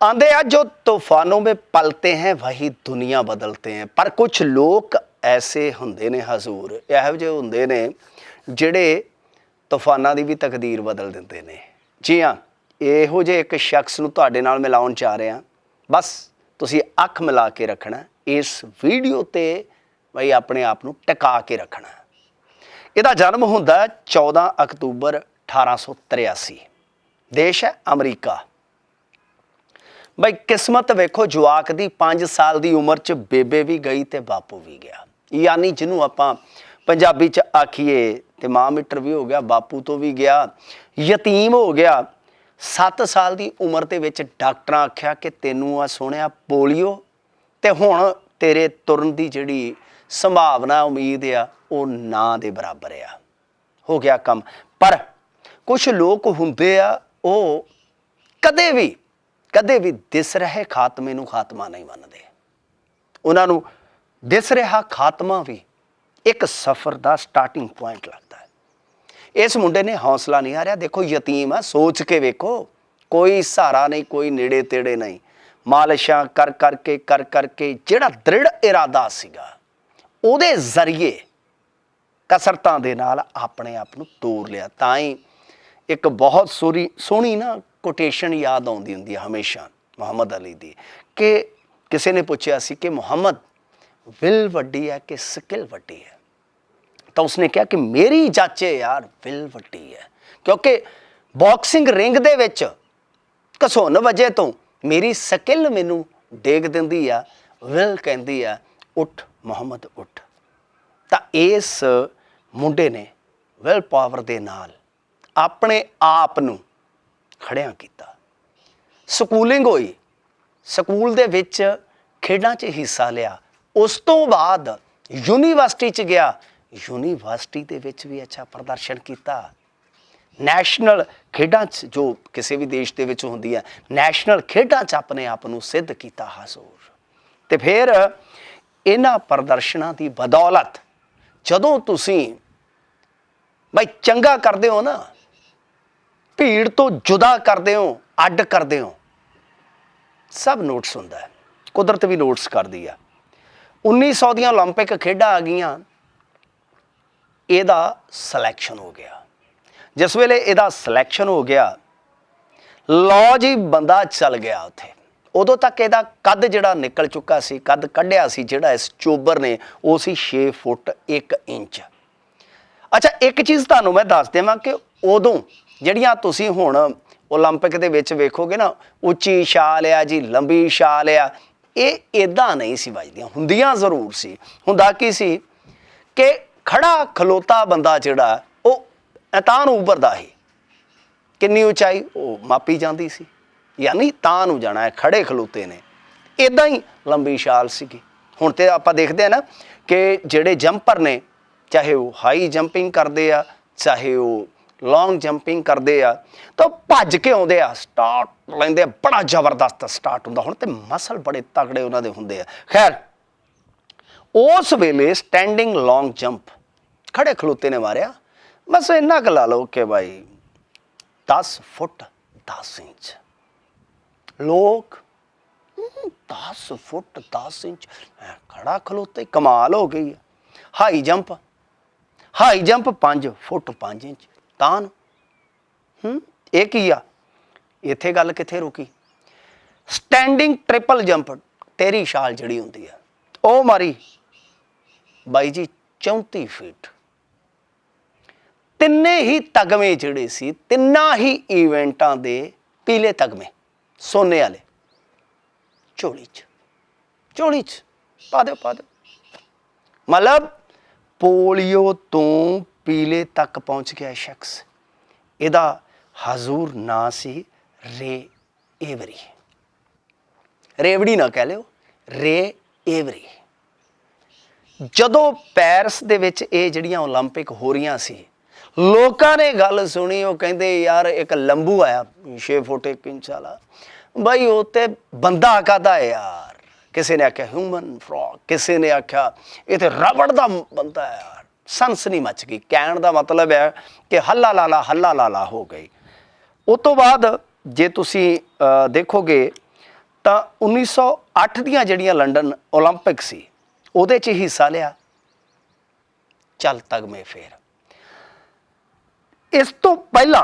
आंधे आ जो तूफानों में पलते हैं वही दुनिया बदलते हैं ਪਰ ਕੁਝ ਲੋਕ ਐਸੇ ਹੁੰਦੇ ਨੇ ਹਜ਼ੂਰ ਇਹੋ ਜਿਹੇ ਹੁੰਦੇ ਨੇ ਜਿਹੜੇ ਤੂਫਾਨਾਂ ਦੀ ਵੀ ਤਕਦੀਰ ਬਦਲ ਦਿੰਦੇ ਨੇ ਜੀ ਹਾਂ ਇਹੋ ਜਿਹੇ ਇੱਕ ਸ਼ਖਸ ਨੂੰ ਤੁਹਾਡੇ ਨਾਲ ਮਿਲਾਉਣ ਚਾਹ ਰਿਹਾ ਬਸ ਤੁਸੀਂ ਅੱਖ ਮਿਲਾ ਕੇ ਰੱਖਣਾ ਇਸ ਵੀਡੀਓ ਤੇ ਬਈ ਆਪਣੇ ਆਪ ਨੂੰ ਟਿਕਾ ਕੇ ਰੱਖਣਾ ਇਹਦਾ ਜਨਮ ਹੁੰਦਾ ਹੈ 14 ਅਕਤੂਬਰ 1883 ਦੇਸ਼ ਹੈ ਅਮਰੀਕਾ ਬਈ ਕਿਸਮਤ ਵੇਖੋ, ਜਵਾਕ ਦੀ 5 ਸਾਲ ਦੀ ਉਮਰ 'ਚ ਬੇਬੇ ਵੀ ਗਈ ਤੇ ਬਾਪੂ ਵੀ ਗਿਆ। ਯਾਨੀ ਜਿਹਨੂੰ ਆਪਾਂ ਪੰਜਾਬੀ 'ਚ ਆਖੀਏ ਤੇ ਮਾਂ ਮੀਟਰ ਵੀ ਹੋ ਗਿਆ, ਬਾਪੂ ਤੋਂ ਵੀ ਗਿਆ, ਯਤੀਮ ਹੋ ਗਿਆ। 7 ਸਾਲ ਦੀ ਉਮਰ ਦੇ ਵਿੱਚ ਡਾਕਟਰਾਂ ਆਖਿਆ ਕਿ ਤੈਨੂੰ ਆ ਸੋਹਣਿਆ ਪੋਲੀਓ ਤੇ ਹੁਣ ਤੇਰੇ ਤੁਰਨ ਦੀ ਜਿਹੜੀ ਸੰਭਾਵਨਾ, ਉਮੀਦ ਆ, ਉਹ ਨਾ ਦੇ ਬਰਾਬਰ ਆ। ਹੋ ਗਿਆ ਕੰਮ। ਪਰ ਕੁਝ ਲੋਕ ਹੁੰਦੇ ਆ, ਉਹ ਕਦੇ ਵੀ ਕਦੇ ਵੀ ਦਿਸ ਰਹੇ ਖਾਤਮੇ ਨੂੰ ਖਾਤਮਾ ਨਹੀਂ ਮੰਨਦੇ। ਉਹਨਾਂ ਨੂੰ ਦਿਸ ਰਿਹਾ ਖਾਤਮਾ ਵੀ ਇੱਕ ਸਫ਼ਰ ਦਾ ਸਟਾਰਟਿੰਗ ਪੁਆਇੰਟ ਲੱਗਦਾ ਹੈ। ਇਸ ਮੁੰਡੇ ਨੇ ਹੌਸਲਾ ਨਹੀਂ ਹਾਰਿਆ। ਦੇਖੋ, ਯਤੀਮ ਆ, ਸੋਚ ਕੇ ਵੇਖੋ। ਕੋਈ ਸਹਾਰਾ ਨਹੀਂ, ਕੋਈ ਨੇੜੇ ਤੇੜੇ ਨਹੀਂ। ਮਾਲਿਸ਼ਾਂ ਕਰ ਕਰਕੇ ਕਰ ਕਰਕੇ, ਜਿਹੜਾ ਦ੍ਰਿੜ ਇਰਾਦਾ ਸੀਗਾ, ਉਹਦੇ ਜ਼ਰੀਏ ਕਸਰਤਾਂ ਦੇ ਨਾਲ ਆਪਣੇ ਆਪ ਨੂੰ ਤੋੜ ਲਿਆ। ਤਾਂ ਹੀ ਇੱਕ ਬਹੁਤ ਸੋਰੀ ਸੋਹਣੀ ਨਾ ਕੋਟੇਸ਼ਨ ਯਾਦ ਆਉਂਦੀ ਹੁੰਦੀ ਹੈ ਹਮੇਸ਼ਾ, ਮੁਹੰਮਦ ਅਲੀ ਦੀ, ਕਿ ਕਿਸੇ ਨੇ ਪੁੱਛਿਆ ਸੀ ਕਿ ਮੁਹੰਮਦ ਵਿਲ ਵੱਡੀ ਹੈ ਕਿ ਸਕਿੱਲ ਵੱਡੀ ਹੈ? ਤਾਂ ਉਸਨੇ ਕਿਹਾ ਕਿ ਮੇਰੀ ਜਾਚੇ ਯਾਰ ਵਿਲ ਵੱਡੀ ਹੈ, ਕਿਉਂਕਿ ਬਾਕਸਿੰਗ ਰਿੰਗ ਦੇ ਵਿੱਚ ਘਸੁੰਨ ਵਜੇ ਤੋਂ ਮੇਰੀ ਸਕਿੱਲ ਮੈਨੂੰ ਡੇਗ ਦਿੰਦੀ ਆ ਵਿਲ ਕਹਿੰਦੀ ਆ, ਉੱਠ, ਮੁਹੰਮਦ, ਉੱਠ। ਤਾਂ ਇਸ ਮੁੰਡੇ ਨੇ ਵਿਲ ਪਾਵਰ ਦੇ ਨਾਲ ਆਪਣੇ ਆਪ ਨੂੰ ਖੜਿਆ ਕੀਤਾ। ਸਕੂਲਿੰਗ ਹੋਈ। ਸਕੂਲ ਦੇ ਵਿੱਚ ਖੇਡਾਂ 'ਚ ਹਿੱਸਾ ਲਿਆ। ਉਸ ਤੋਂ ਬਾਅਦ ਯੂਨੀਵਰਸਿਟੀ 'ਚ ਗਿਆ। ਯੂਨੀਵਰਸਿਟੀ ਦੇ ਵਿੱਚ ਵੀ ਅੱਛਾ ਪ੍ਰਦਰਸ਼ਨ ਕੀਤਾ। ਨੈਸ਼ਨਲ ਖੇਡਾਂ 'ਚ ਜੋ ਕਿਸੇ ਵੀ ਦੇਸ਼ ਦੇ ਵਿੱਚ ਹੁੰਦੀ ਹੈ, ਨੈਸ਼ਨਲ ਖੇਡਾਂ 'ਚ ਆਪਣੇ ਆਪ ਨੂੰ ਸਿੱਧ ਕੀਤਾ ਹਾਜ਼ੂਰ। ਤੇ ਫਿਰ ਇਹਨਾਂ ਪ੍ਰਦਰਸ਼ਨਾਂ ਦੀ ਬਦੌਲਤ ਜਦੋਂ ਤੁਸੀਂ ਬਈ ਚੰਗਾ ਕਰਦੇ ਹੋ ਨਾ ਭੀੜ ਤੋਂ ਜੁਦਾ ਕਰਦੇ ਹੋ ਅੱਡ ਕਰਦੇ ਹੋ ਸਭ ਨੋਟਸ ਹੁੰਦਾ ਹੈ ਕੁਦਰਤ ਵੀ ਨੋਟਸ ਕਰਦੀ ਆ 1900 ਦੀਆਂ 올림픽 ਖੇਡਾਂ ਆ ਗਈਆਂ ਇਹਦਾ ਸਿਲੈਕਸ਼ਨ ਹੋ ਗਿਆ ਜਿਸ ਵੇਲੇ ਇਹਦਾ ਸਿਲੈਕਸ਼ਨ ਹੋ ਗਿਆ ਲਓ ਜੀ ਬੰਦਾ ਚੱਲ ਗਿਆ ਉੱਥੇ ਉਦੋਂ ਤੱਕ ਇਹਦਾ ਕੱਦ ਜਿਹੜਾ ਨਿਕਲ ਚੁੱਕਾ ਸੀ ਕੱਦ ਕੱਢਿਆ ਸੀ ਜਿਹੜਾ ਇਸ ਚੋਬਰ ਨੇ ਉਹ ਸੀ 6 ਫੁੱਟ 1 ਇੰਚ ਅੱਛਾ ਇੱਕ ਚੀਜ਼ ਤੁਹਾਨੂੰ ਮੈਂ ਦੱਸ ਦੇਵਾਂ ਕਿ ਉਦੋਂ ਜਿਹੜੀਆਂ ਤੁਸੀਂ ਹੁਣ 올림픽 ਦੇ ਵਿੱਚ ਵੇਖੋਗੇ ਨਾ ਉੱਚੀ ਛਾਲ ਆ ਜੀ ਲੰਬੀ ਛਾਲ ਆ ਇਹ ਇਦਾਂ ਨਹੀਂ ਸੀ ਵੱਜਦੀਆਂ ਹੁੰਦੀਆਂ ਜ਼ਰੂਰ ਸੀ ਹੁੰਦਾ ਕੀ ਸੀ ਕਿ ਖੜਾ ਖਲੋਤਾ ਬੰਦਾ ਜਿਹੜਾ ਉਹ ਤਾਂ ਨੂੰ ਉੱਭਰਦਾ ਸੀ ਕਿੰਨੀ ਉਚਾਈ ਉਹ ਮਾਪੀ ਜਾਂਦੀ ਸੀ ਯਾਨੀ ਤਾਂ ਨੂੰ ਜਾਣਾ ਹੈ ਖੜੇ ਖਲੋਤੇ ਨੇ ਇਦਾਂ ਹੀ ਲੰਬੀ ਛਾਲ ਸੀਗੀ ਹੁਣ ਤੇ ਆਪਾਂ ਦੇਖਦੇ ਆ ਨਾ ਕਿ ਜਿਹੜੇ ਜੰਪਰ ਨੇ ਚਾਹੇ ਉਹ ਹਾਈ ਜੰਪਿੰਗ ਕਰਦੇ ਆ ਚਾਹੇ ਉਹ ਲੌਂਗ ਜੰਪਿੰਗ ਕਰਦੇ ਆ ਤਾਂ ਭੱਜ ਕੇ ਆਉਂਦੇ ਆ ਸਟਾਰਟ ਲੈਂਦੇ ਆ ਬੜਾ ਜ਼ਬਰਦਸਤ ਸਟਾਰਟ ਹੁੰਦਾ। ਹੁਣ ਤੇ ਮਸਲ ਬੜੇ ਤਗੜੇ ਉਹਨਾਂ ਦੇ ਹੁੰਦੇ ਆ। ਖੈਰ ਉਸ ਵੇਲੇ ਸਟੈਂਡਿੰਗ ਲੌਂਗ ਜੰਪ ਖੜੇ ਖਲੋਤੇ ਨੇ ਮਾਰਿਆ। ਬਸ ਇੰਨਾ ਕੁ ਲਾ ਲਓ ਕਿ ਭਾਈ 10 ਫੁੱਟ 10 ਇੰਚ। ਲੋਕ ਹਮ, 10 ਫੁੱਟ 10 ਇੰਚ ਖੜਾ ਖਲੋਤੇ ਕਮਾਲ ਹੋ ਗਈ। ਹੈ high jump high jump 5 foot 5 inch. ਤਾਂ ਹੂੰ, ਇਹ ਕੀ ਆ? ਇੱਥੇ ਗੱਲ ਕਿੱਥੇ ਰੁਕੀ? ਸਟੈਂਡਿੰਗ ਟ੍ਰਿਪਲ ਜੰਪ ਤੇਰੀ ਛਾਲ ਜਿਹੜੀ ਹੁੰਦੀ ਆ, ਉਹ ਮਾਰੀ ਬਾਈ ਜੀ 34 ਫੀਟ ਤਿੰਨੇ ਹੀ ਤਗਮੇ ਜਿਹੜੇ ਸੀ, ਤਿੰਨਾਂ ਹੀ ਇਵੈਂਟਾਂ ਦੇ ਪੀਲੇ ਤਗਮੇ, ਸੋਨੇ ਵਾਲੇ। ਝੋਲੀ ਚ ਝੋਲੀ ਚ, ਪਾ ਦਿਓ ਪਾ ਦਿਓ। ਮਤਲਬ ਪੋਲੀਓ ਤੋਂ ਪੀਲੇ ਤੱਕ ਪਹੁੰਚ ਗਿਆ ਇਹ ਸ਼ਖਸ ਇਹਦਾ ਹਜ਼ੂਰ ਨਾਂ ਸੀ ਰੇ ਏਵਰੀ ਰੇਵੜੀ ਨਾ ਕਹਿ ਲਿਓ ਰੇ ਏਵਰੀ ਜਦੋਂ ਪੈਰਿਸ ਦੇ ਵਿੱਚ ਇਹ ਜਿਹੜੀਆਂ 올림픽 ਹੋ ਰਹੀਆਂ ਸੀ ਲੋਕਾਂ ਨੇ ਗੱਲ ਸੁਣੀ ਉਹ ਕਹਿੰਦੇ ਯਾਰ ਇੱਕ ਲੰਬੂ ਆਇਆ 6 ਫੁੱਟ 1 ਇੰਚ ਵਾਲਾ ਬਈ ਉਹ ਤੇ ਬੰਦਾ ਕਾਦਾ ਹੈ ਯਾਰ ਕਿਸੇ ਨੇ ਆਖਿਆ ਹਿਊਮਨ ਫਰੌਗ ਕਿਸੇ ਨੇ ਆਖਿਆ ਇਹ ਤੇ ਰਬੜ ਦਾ ਬੰਦਾ ਹੈ ਯਾਰ ਸਨਸਨੀ ਮਚ ਗਈ ਕਹਿਣ ਦਾ ਮਤਲਬ ਹੈ ਕਿ ਹੱਲਾ ਲਾਲਾ ਹੱਲਾ ਲਾਲਾ ਹੋ ਗਈ ਉਸ ਤੋਂ ਬਾਅਦ ਜੇ ਤੁਸੀਂ ਅ, ਦੇਖੋਗੇ ਤਾਂ 1908 ਦੀਆਂ ਜਿਹੜੀਆਂ ਲੰਡਨ 올림픽 ਸੀ ਉਹਦੇ 'ਚ ਹਿੱਸਾ ਲਿਆ ਚੱਲ ਤਗਮੇ ਫੇਰ ਇਸ ਤੋਂ ਪਹਿਲਾਂ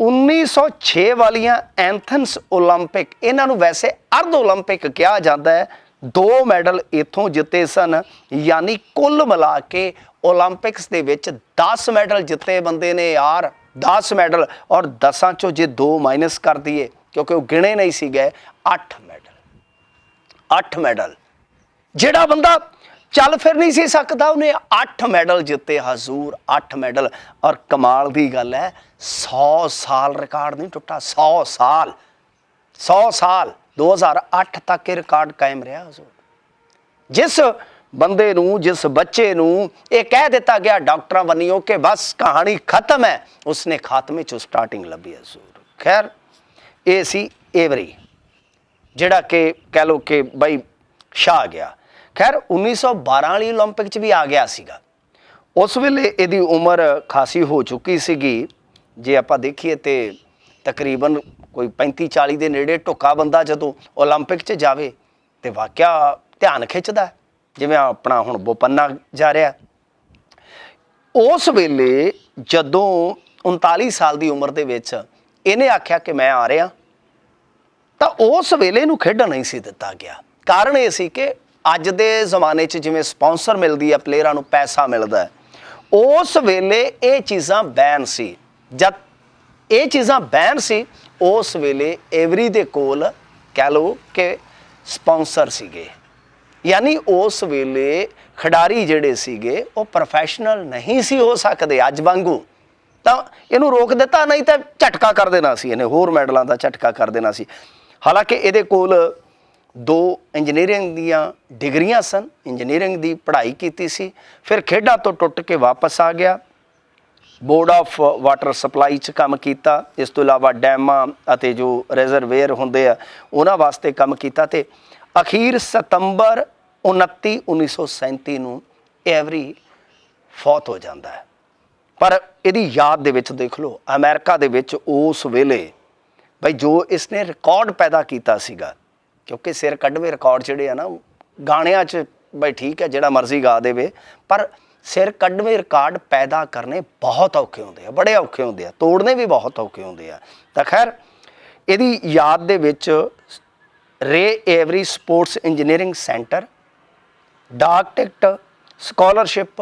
1906 ਵਾਲੀਆਂ ਐਂਥਨਸ 올림픽 ਇਹਨਾਂ ਨੂੰ ਵੈਸੇ ਅਰਧ 올림픽 ਕਿਹਾ ਜਾਂਦਾ ਹੈ ਦੋ ਮੈਡਲ ਇਥੋਂ ਜਿੱਤੇ ਸਨ, ਯਾਨੀ ਕੁੱਲ ਮਿਲਾ ਕੇ 올림픽ਸ ਦੇ ਵਿੱਚ 10 ਮੈਡਲ ਜਿੱਤੇ ਬੰਦੇ ਨੇ ਯਾਰ 10 ਮੈਡਲ। ਔਰ 10ਾਂ ਚੋਂ ਜੇ ਦੋ ਮਾਈਨਸ ਕਰ ਦਈਏ, ਕਿਉਂਕਿ ਉਹ ਗਿਣੇ ਨਹੀਂ ਸੀ ਗਏ 8 ਮੈਡਲ। 8 ਮੈਡਲ। ਜਿਹੜਾ ਬੰਦਾ ਚੱਲ ਫਿਰ ਨਹੀਂ ਸੀ ਸਕਦਾ, ਉਹਨੇ 8 ਮੈਡਲ ਜਿੱਤੇ, ਹਜ਼ੂਰ 8 ਮੈਡਲ। ਔਰ ਕਮਾਲ ਦੀ ਗੱਲ ਹੈ 100 ਸਾਲ ਰਿਕਾਰਡ ਨਹੀਂ ਟੁੱਟਾ 100 ਸਾਲ 100 ਸਾਲ। 2008 ਤੱਕ ਇਹ ਰਿਕਾਰਡ ਕਾਇਮ ਰਿਹਾ ਹਜ਼ੂਰ ਜਿਸ ਬੰਦੇ ਨੂੰ ਜਿਸ ਬੱਚੇ ਨੂੰ ਇਹ ਕਹਿ ਦਿੱਤਾ ਗਿਆ ਡਾਕਟਰਾਂ ਵੱਲੋਂ ਕਿ ਬਸ ਕਹਾਣੀ ਖਤਮ ਹੈ ਉਸਨੇ ਖਾਤਮੇ ਚੋਂ ਸਟਾਰਟਿੰਗ ਲੱਭੀ ਹਜ਼ੂਰ ਖੈਰ ਇਹ ਸੀ ਏਵਰੀ ਜਿਹੜਾ ਕਿ ਕਹਿ ਲੋ ਕਿ ਬਈ ਛਾ ਗਿਆ ਖੈਰ 1912 ਵਾਲੀ 올림픽 ਚ ਵੀ ਆ ਗਿਆ ਸੀਗਾ ਉਸ ਵੇਲੇ ਇਹਦੀ ਉਮਰ ਖਾਸੀ ਹੋ ਚੁੱਕੀ ਸੀਗੀ ਜੇ ਆਪਾਂ ਦੇਖੀਏ ਤੇ ਤਕਰੀਬਨ ਕੋਈ 35 40 ਦੇ ਨੇੜੇ ਟੁੱਕਾ ਬੰਦਾ ਜਦੋਂ 올림픽 ਚ ਜਾਵੇ ਤੇ ਵਾਕਿਆ ਧਿਆਨ ਖਿੱਚਦਾ ਹੈ। ਜਿਵੇਂ ਆਪਣਾ ਹੁਣ ਬੋਪੰਨਾ ਜਾ ਰਿਹਾ ਉਸ ਵੇਲੇ ਜਦੋਂ 39 ਸਾਲ ਦੀ ਉਮਰ ਦੇ ਵਿੱਚ ਇਹਨੇ ਆਖਿਆ ਕਿ ਮੈਂ ਆ ਰਿਹਾ ਤਾਂ ਉਸ ਵੇਲੇ ਨੂੰ ਖੇਡਣ ਨਹੀਂ ਸੀ ਦਿੱਤਾ ਗਿਆ ਕਾਰਨ ਇਹ ਸੀ ਕਿ ਅੱਜ ਦੇ ਜ਼ਮਾਨੇ 'ਚ ਜਿਵੇਂ ਸਪਾਂਸਰ ਮਿਲਦੀ ਹੈ ਪਲੇਅਰਾਂ ਨੂੰ ਪੈਸਾ ਮਿਲਦਾ ਹੈ ਉਸ ਵੇਲੇ ਇਹ ਚੀਜ਼ਾਂ ਬੈਨ ਸੀ ਜਦ ਇਹ ਚੀਜ਼ਾਂ ਬੈਨ ਸੀ ਉਸ ਵੇਲੇ ਐਵਰੀ ਦੇ ਕੋਲ ਕਹਿ ਲਓ ਕਿ ਸਪਾਂਸਰ ਸੀਗੇ। ਯਾਨੀ ਉਸ ਵੇਲੇ ਖਿਡਾਰੀ ਜਿਹੜੇ ਸੀਗੇ, ਉਹ ਪ੍ਰੋਫੈਸ਼ਨਲ ਨਹੀਂ ਸੀ ਹੋ ਸਕਦੇ ਅੱਜ ਵਾਂਗੂ। ਤਾਂ ਇਹਨੂੰ ਰੋਕ ਦਿੱਤਾ, ਨਹੀਂ ਤਾਂ ਝਟਕਾ ਕਰ ਦੇਣਾ ਸੀ ਇਹਨੇ, ਹੋਰ ਮੈਡਲਾਂ ਦਾ ਝਟਕਾ ਕਰ ਦੇਣਾ ਸੀ। ਹਾਲਾਂਕਿ ਇਹਦੇ ਕੋਲ ਦੋ ਇੰਜੀਨੀਅਰਿੰਗ ਦੀਆਂ ਡਿਗਰੀਆਂ ਸਨ ਇੰਜੀਨੀਅਰਿੰਗ ਦੀ ਪੜ੍ਹਾਈ ਕੀਤੀ ਸੀ, ਫਿਰ ਖੇਡਾਂ ਤੋਂ ਟੁੱਟ ਕੇ ਵਾਪਸ ਆ ਗਿਆ। ਬੋਰਡ ਆਫ ਵਾਟਰ ਸਪਲਾਈ ਚ ਕੰਮ ਕੀਤਾ। ਇਸ ਤੋਂ ਇਲਾਵਾ ਡੈਮਾਂ ਅਤੇ ਜੋ ਰਿਜ਼ਰਵੇਅਰ ਹੁੰਦੇ ਆ, ਉਹਨਾਂ ਵਾਸਤੇ ਕੰਮ ਕੀਤਾ ਤੇ ਅਖੀਰ ਸਤੰਬਰ 29 1937 ਨੂੰ ਐਵਰੀ ਫੌਤ ਹੋ ਜਾਂਦਾ ਹੈ। ਪਰ ਇਹਦੀ ਯਾਦ ਦੇ ਵਿੱਚ ਦੇਖ ਲਓ, ਅਮਰੀਕਾ ਦੇ ਵਿੱਚ ਉਸ ਵੇਲੇ ਬਈ ਜੋ ਇਸਨੇ ਰਿਕਾਰਡ ਪੈਦਾ ਕੀਤਾ ਸੀਗਾ, ਕਿਉਂਕਿ ਸਿਰ ਕੱਢਵੇਂ ਰਿਕਾਰਡ ਜਿਹੜੇ ਆ ਨਾ, ਉਹ ਗਾਣਿਆਂ 'ਚ ਬਈ ਠੀਕ ਹੈ, ਜਿਹੜਾ ਮਰਜ਼ੀ ਗਾ ਦੇਵੇ, ਪਰ ਸਿਰ ਕੱਢਵੇਂ ਰਿਕਾਰਡ ਪੈਦਾ ਕਰਨੇ ਬਹੁਤ ਔਖੇ ਹੁੰਦੇ ਆ, ਬੜੇ ਔਖੇ ਹੁੰਦੇ ਆ, ਤੋੜਨੇ ਵੀ ਬਹੁਤ ਔਖੇ ਹੁੰਦੇ ਆ। ਤਾਂ ਖੈਰ, ਇਹਦੀ ਯਾਦ ਦੇ ਵਿੱਚ ਰੇ ਏਵਰੀ ਸਪੋਰਟਸ ਇੰਜੀਨੀਅਰਿੰਗ ਸੈਂਟਰ, ਡਾਕ ਟਿਕਟ, ਸਕਾਲਰਸ਼ਿਪ,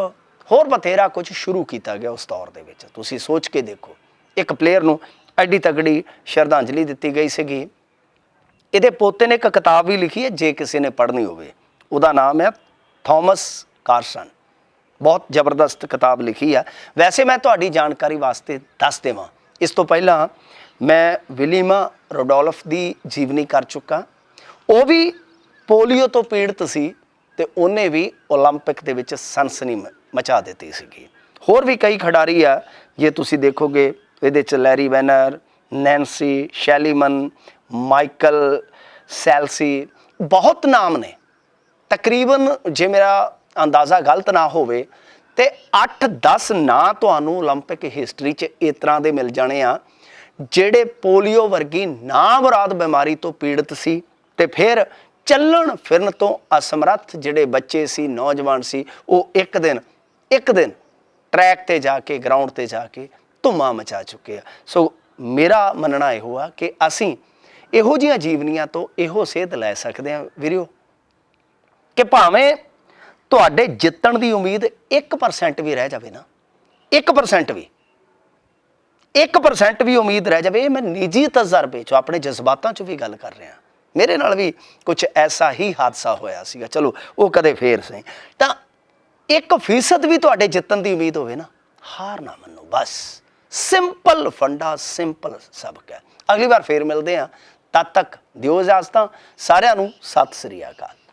ਹੋਰ ਬਥੇਰਾ ਕੁਝ ਸ਼ੁਰੂ ਕੀਤਾ ਗਿਆ ਉਸ ਦੌਰ ਦੇ ਵਿੱਚ। ਤੁਸੀਂ ਸੋਚ ਕੇ ਦੇਖੋ, ਇੱਕ ਪਲੇਅਰ ਨੂੰ ਐਡੀ ਤਗੜੀ ਸ਼ਰਧਾਂਜਲੀ ਦਿੱਤੀ ਗਈ ਸੀਗੀ। ਇਹਦੇ ਪੋਤੇ ਨੇ ਇੱਕ ਕਿਤਾਬ ਵੀ ਲਿਖੀ ਹੈ, ਜੇ ਕਿਸੇ ਨੇ ਪੜ੍ਹਨੀ ਹੋਵੇ। ਉਹਦਾ ਨਾਮ ਹੈ ਥਾਮਸ ਕਾਰਸਨ। ਬਹੁਤ ਜ਼ਬਰਦਸਤ ਕਿਤਾਬ ਲਿਖੀ ਹੈ ਵੈਸੇ ਮੈਂ ਤੁਹਾਡੀ ਜਾਣਕਾਰੀ ਵਾਸਤੇ ਦੱਸ ਦੇਵਾਂ ਇਸ ਤੋਂ ਪਹਿਲਾਂ ਮੈਂ ਵਿਲੀਮਾ ਰੋਡੋਲਫ ਦੀ ਜੀਵਨੀ ਕਰ ਚੁੱਕਾ ਉਹ ਵੀ ਪੋਲੀਓ ਤੋਂ ਪੀੜਤ ਸੀ ਤੇ ਉਹਨੇ ਵੀ 올림픽 ਦੇ ਵਿੱਚ ਸਨਸਨੀ ਮ- ਮਚਾ ਦਿੱਤੀ ਸੀਗੀ ਹੋਰ ਵੀ ਕਈ ਖਿਡਾਰੀ ਆ ਜੇ ਤੁਸੀਂ ਦੇਖੋਗੇ ਇਹਦੇ ਚ Larry Wenner Nancy Shelliman Michael Selsey ਬਹੁਤ ਨਾਮ ਨੇ ਤਕਰੀਬਨ ਜੇ ਮੇਰਾ ਅੰਦਾਜ਼ਾ ਗਲਤ ਨਾ ਹੋਵੇ ਤੇ 8-10 ਨਾਂ ਤੁਹਾਨੂੰ 올림픽 ਹਿਸਟਰੀ 'ਚ ਇਸ ਤਰ੍ਹਾਂ ਦੇ ਮਿਲ ਜਾਣੇ ਆ ਜਿਹੜੇ ਪੋਲੀਓ ਵਰਗੀ ਨਾ ਮੁਰਾਦ ਬਿਮਾਰੀ ਤੋਂ ਪੀੜਤ ਸੀ ਤੇ ਫਿਰ ਚੱਲਣ ਫਿਰਨ ਤੋਂ ਅਸਮਰੱਥ ਜਿਹੜੇ ਬੱਚੇ ਸੀ ਨੌਜਵਾਨ ਸੀ ਉਹ ਇੱਕ ਦਿਨ ਇੱਕ ਦਿਨ ਟਰੈਕ ਤੇ ਜਾ ਕੇ ਗਰਾਊਂਡ ਤੇ ਜਾ ਕੇ ਧੁੰਮਾਂ ਮਚਾ ਚੁੱਕੇ ਆ ਸੋ ਮੇਰਾ ਮੰਨਣਾ ਇਹੋ ਆ ਕਿ ਅਸੀਂ ਇਹੋ ਜਿਹੀਆਂ ਜੀਵਨੀਆਂ ਤੋਂ ਇਹੋ ਸੇਧ ਲੈ ਸਕਦੇ ਹਾਂ ਵੀਰਿਓ ਕਿ ਭਾਵੇਂ ਤੁਹਾਡੇ ਜਿੱਤਣ ਦੀ ਉਮੀਦ 1% ਵੀ ਰਹਿ ਜਾਵੇ ਨਾ। 1% ਵੀ। 1% ਵੀ ਉਮੀਦ ਰਹਿ ਜਾਵੇ, ਇਹ ਮੈਂ ਨਿੱਜੀ ਤਜਰਬੇ ਚੋਂ ਆਪਣੇ ਜਜ਼ਬਾਤਾਂ ਚੋਂ ਵੀ ਗੱਲ ਕਰ ਰਿਹਾ। ਮੇਰੇ ਨਾਲ ਵੀ ਕੁਝ ਐਸਾ ਹੀ ਹਾਦਸਾ ਹੋਇਆ ਸੀਗਾ। ਚਲੋ, ਉਹ ਕਦੇ ਫੇਰ ਸਹੀ। ਤਾਂ 1% ਵੀ ਤੁਹਾਡੇ ਜਿੱਤਣ ਦੀ ਉਮੀਦ ਹੋਵੇ ਨਾ, ਹਾਰ ਨਾ ਮੰਨੋ, ਬਸ। ਸਿੰਪਲ ਫੰਡਾ, ਸਿੰਪਲ ਸਬਕ ਹੈ। ਅਗਲੀ ਵਾਰ ਫੇਰ ਮਿਲਦੇ ਹਾਂ। ਤਦ ਤੱਕ ਦਿਓ ਇਜਾਜ਼ਤਾਂ। ਸਾਰਿਆਂ ਨੂੰ ਸਤਿ ਸ੍ਰੀ ਅਕਾਲ।